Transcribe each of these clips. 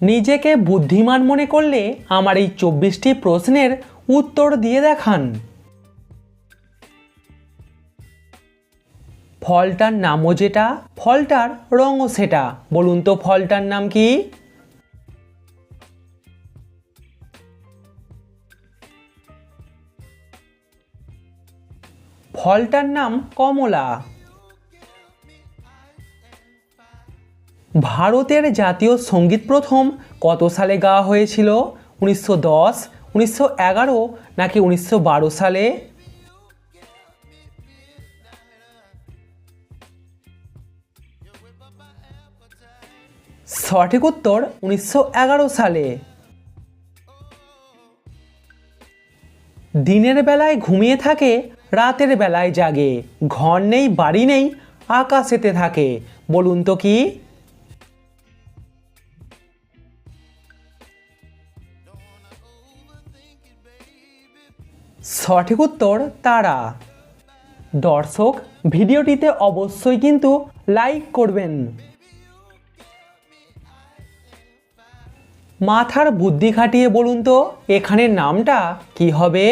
নিজেকে বুদ্ধিমান মনে করলে আমার এই চব্বিশটি প্রশ্নের উত্তর দিয়ে দেখান। ফলটার নামও যেটা, ফলটার রঙও সেটা। বলুন তো ফলটার নাম কি? ফলটার নাম কমলা। ভারতের জাতীয় সংগীত প্রথম কত সালে গাওয়া হয়েছিল? উনিশশো দশ, উনিশশো এগারো নাকি উনিশশো বারো সালে? সঠিক উত্তর উনিশশো এগারো সালে। দিনের বেলায় ঘুমিয়ে থাকে, রাতের বেলায় জাগে। ঘর নেই, বাড়ি নেই, আকাশেতে থাকে। বলুন তো কি? সঠিক উত্তর তারা। দর্শক, ভিডিওটিতে অবশ্যই কিন্তু লাইক করবেন। মাথার বুদ্ধি খাটিয়ে বলুন তো, এখানে নামটা কি হবে?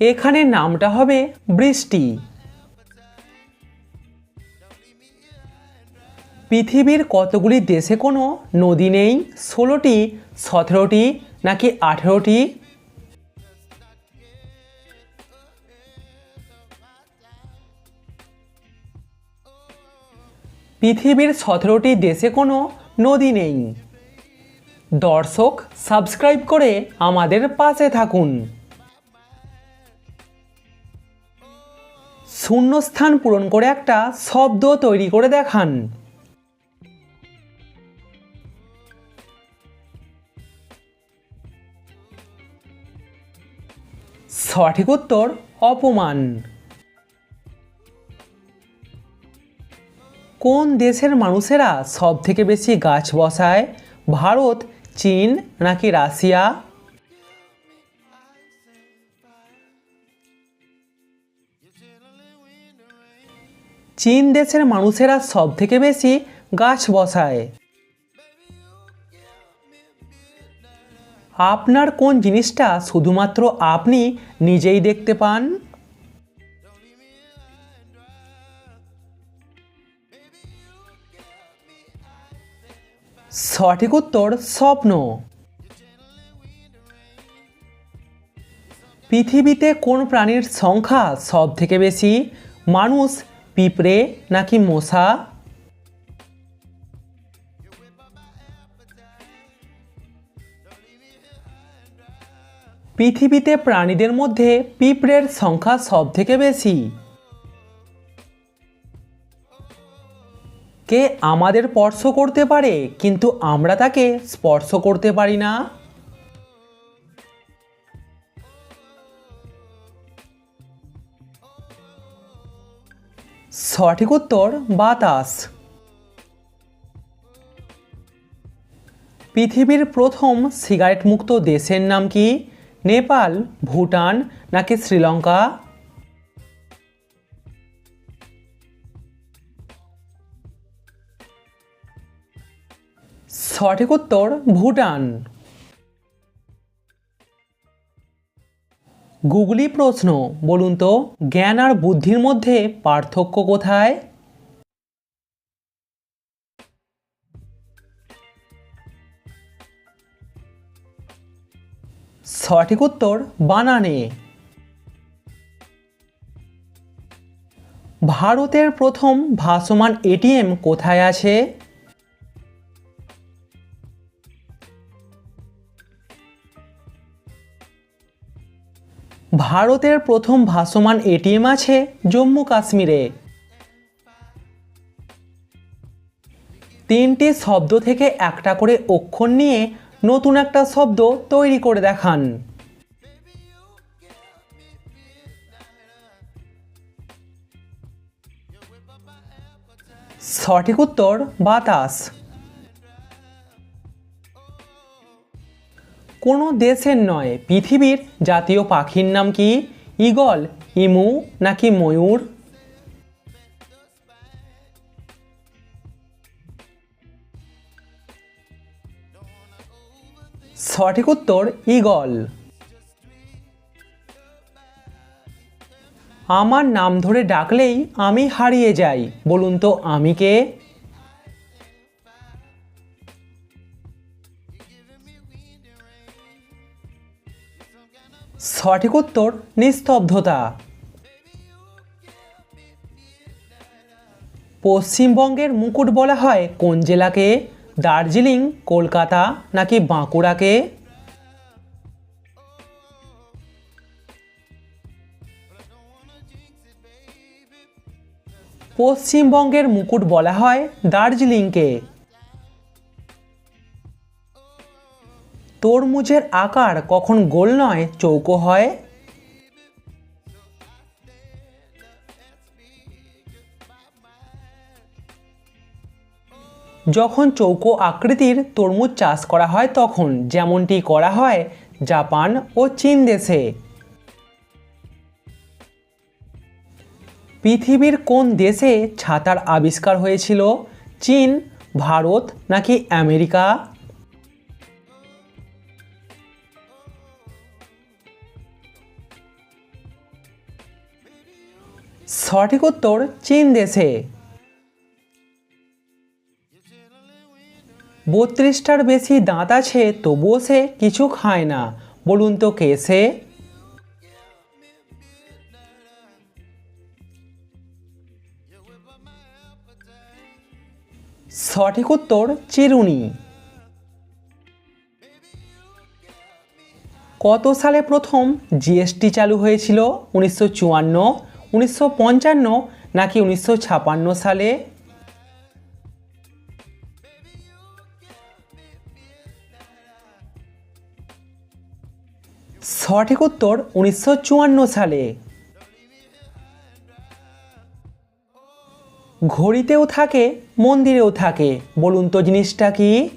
এখানে নামটা হবে বৃষ্টি। পৃথিবীর কতগুলি দেশে কোনো নদী নেই? ষোলোটি, সতেরোটি, নাকি আঠেরোটি? পৃথিবীর সতেরোটি দেশে কোনো নদী নেই। দর্শক, সাবস্ক্রাইব করে আমাদের পাশে থাকুন। শূন্যস্থান পূরণ করে একটা শব্দ তৈরি করে দেখান। সঠিক উত্তর, অপমান। কোন দেশের মানুষেরা সব থেকে বেশি গাছ বসায়? ভারত, চীন নাকি রাশিয়া? চীন দেশের মানুষেরা সব থেকে বেশি গাছ বসায়। আপনার কোন জিনিসটা শুধুমাত্র আপনি নিজেই দেখতে পান? সঠিক উত্তর, স্বপ্ন। পৃথিবীতে কোন প্রাণীর সংখ্যা সব থেকে বেশি? মানুষ, পিঁপড়ে নাকি মশা? পৃথিবীতে প্রাণীদের মধ্যে পিঁপড়ের সংখ্যা সব থেকে বেশি। কে আমাদের স্পর্শ করতে পারে, কিন্তু আমরা তাকে স্পর্শ করতে পারি না? সঠিক উত্তর, বাতাস। পৃথিবীর প্রথম সিগারেট মুক্ত দেশের নাম কি? নেপাল, ভুটান নাকি শ্রীলঙ্কা? সঠিক উত্তর, ভুটান। গুগলি প্রশ্ন, বলুন তো, জ্ঞান আর বুদ্ধির মধ্যে পার্থক্য কোথায়? সঠিক উত্তর, বানানে। ভারতের প্রথম ভাসমান এটিএম কোথায় আছে? ভারতের প্রথম ভাসমান এটিএম আছে জম্মু কাশ্মীরে। তিনটি শব্দ থেকে একটা করে অক্ষর নিয়ে নতুন একটা শব্দ তৈরি করে দেখান। সঠিক উত্তর, বাতাস। কোনো দেশের নয়, পৃথিবীর জাতীয় পাখির নাম কি? ঈগল, ইমু নাকি ময়ূর? সঠিক উত্তর, ঈগল। আমার নাম ধরে ডাকলেই আমি হারিয়ে যাই। বলুন তো, আমি কে? সঠিক উত্তর, নিস্তব্ধতা। পশ্চিমবঙ্গের মুকুট বলা হয় কোন জেলাকে? দার্জিলিং, কলকাতা নাকি বাঁকুড়াকে? পশ্চিমবঙ্গের মুকুট বলা হয় দার্জিলিংকে। তরমুজের আকার কখন গোল নয়, চৌকো হয় যখন চৌকো আকৃতির তরমুজ চাষ করা হয় তখন যেমনটি করা হয়, জাপান ও চীন দেশে। পৃথিবীর কোন দেশে ছাতার আবিষ্কার হয়েছিল? চীন, ভারত নাকি আমেরিকা? সঠিক উত্তর চীন দেশে। বত্রিশটার বেশি দাঁত আছে, তবুও সে কিছু খায় না। বলুন তো কে সে? সঠিক উত্তর, চিরুনি। কত সালে প্রথম জিএসটি চালু হয়েছিল? উনিশশো চুয়ান্ন, উনিশশো পঞ্চান্ন, নাকি উনিশশো ছাপান্ন সালে? সঠিক উত্তর উনিশশো চুয়ান্ন সালে। ঘড়িতেও থাকে, মন্দিরেও থাকে। বলুন তো জিনিসটা কি?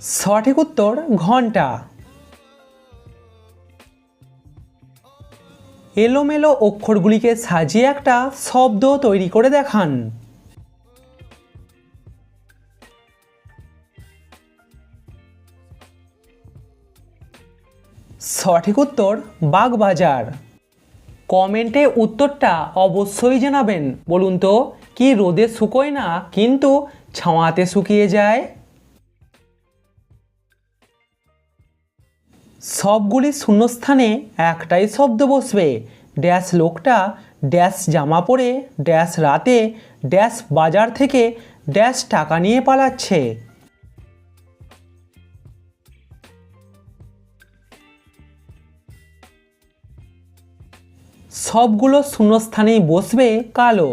সঠিক উত্তর ঘণ্টা এলোমেলো অক্ষরগুলিকে সাজিয়ে একটা শব্দ তৈরি করে দেখান। সঠিক উত্তর বাগবাজার। কমেন্টে উত্তরটা অবশ্যই জানাবেন। বলুন তো, কি রোদে শুকোয় না, কিন্তু ছাওয়াতে শুকিয়ে যায়? সবগুলি শূন্যস্থানে একটাই শব্দ বসবে। ড্যাশ লোকটা ড্যাশ জামা পরে, ড্যাশ রাতে, ড্যাশ বাজার থেকে ড্যাশ টাকা নিয়ে পালাচ্ছে। সবগুলো শূন্যস্থানেই বসবে কালো।